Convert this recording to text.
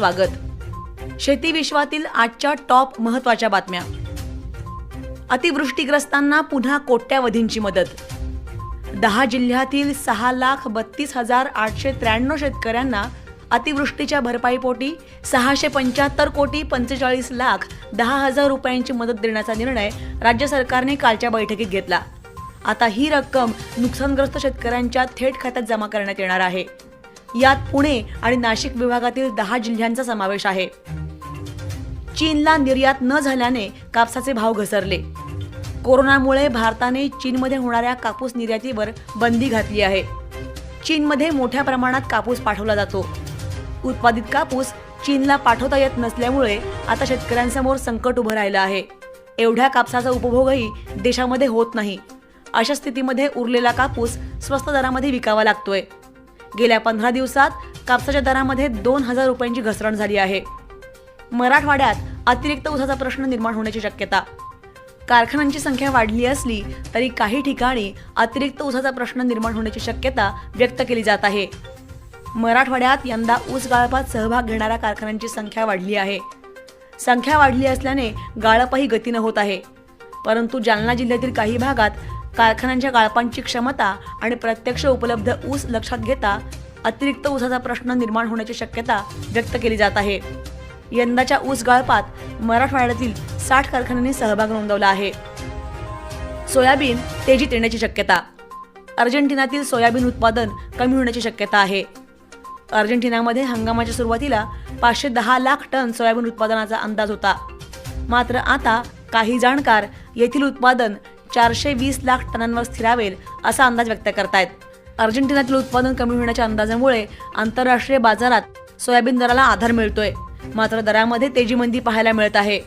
स्वागत. शेती विश्वातील आजच्या टॉप महत्त्वाच्या बातम्या. अतिवृष्टीग्रस्तांना पुन्हा कोट्यावधींची मदत. दहा जिल्ह्यातील सहा लाख बत्तीस हजार आठशे त्र्याण्णव शेतकऱ्यांना अतिवृष्टीच्या भरपाईपोटी सहाशे पंच्याहत्तर कोटी पंचेचाळीस लाख दहा हजार रुपयांची मदत देण्याचा निर्णय राज्य सरकारने कालच्या बैठकीत घेतला. आता ही रक्कम नुकसानग्रस्त शेतकऱ्यांच्या थेट खात्यात जमा करण्यात येणार आहे. यात पुणे आणि नाशिक विभागातील दहा जिल्ह्यांचा समावेश आहे. चीनला निर्यात न झाल्याने कापसाचे भाव घसरले. कोरोनामुळे भारताने चीनमध्ये होणाऱ्या कापूस निर्यातीवर बंदी घातली आहे. चीनमध्ये मोठ्या प्रमाणात कापूस पाठवला जातो. उत्पादित कापूस चीनला पाठवता येत नसल्यामुळे आता शेतकऱ्यांसमोर संकट उभं राहिलं आहे. एवढ्या कापसाचा उपभोगही देशामध्ये होत नाही. अशा स्थितीमध्ये उरलेला कापूस स्वस्त दरामध्ये विकावा लागतोय. गेल्या पंधरा दिवसात कापसाच्या दरामध्ये दोन हजार रुपयांची घसरण झाली आहे. मराठवाड्यात अतिरिक्त ऊसाचा प्रश्न निर्माण होण्याची शक्यता. कारखान्यांची संख्या वाढली असली तरी काही ठिकाणी अतिरिक्त ऊसाचा प्रश्न निर्माण होण्याची शक्यता व्यक्त केली जात आहे. मराठवाड्यात यंदा ऊस गाळपात सहभाग घेणाऱ्या कारखान्यांची संख्या वाढली आहे. संख्या वाढली असल्याने गाळपही गतीनं होत आहे. परंतु जालना जिल्ह्यातील काही भागात कारखान्यांच्या गाळपांची क्षमता आणि प्रत्यक्ष उपलब्ध ऊस लक्षात घेता अतिरिक्त ऊसाचा प्रश्न निर्माण होण्याची शक्यता व्यक्त केली जात आहे. यंदाच्या ऊस गाळपात मराठवाड्यातील साठ कारखान्यांनी सहभाग नोंदवला आहे. सोयाबीन तेजीत येण्याची शक्यता. अर्जेंटिनातील सोयाबीन उत्पादन कमी होण्याची शक्यता आहे. अर्जेंटिनामध्ये हंगामाच्या सुरुवातीला पाचशे दहा लाख टन सोयाबीन उत्पादनाचा अंदाज होता. मात्र आता काही जाणकार येथील उत्पादन चारशे वीस लाख टनांवर स्थिरावेल असा अंदाज व्यक्त करतायत. अर्जेंटिनातील उत्पादन कमी होण्याच्या अंदाजामुळे आंतरराष्ट्रीय बाजारात सोयाबीन दराला आधार मिळतोय. मात्र दरामध्ये तेजीमंदी पाहायला मिळत आहे.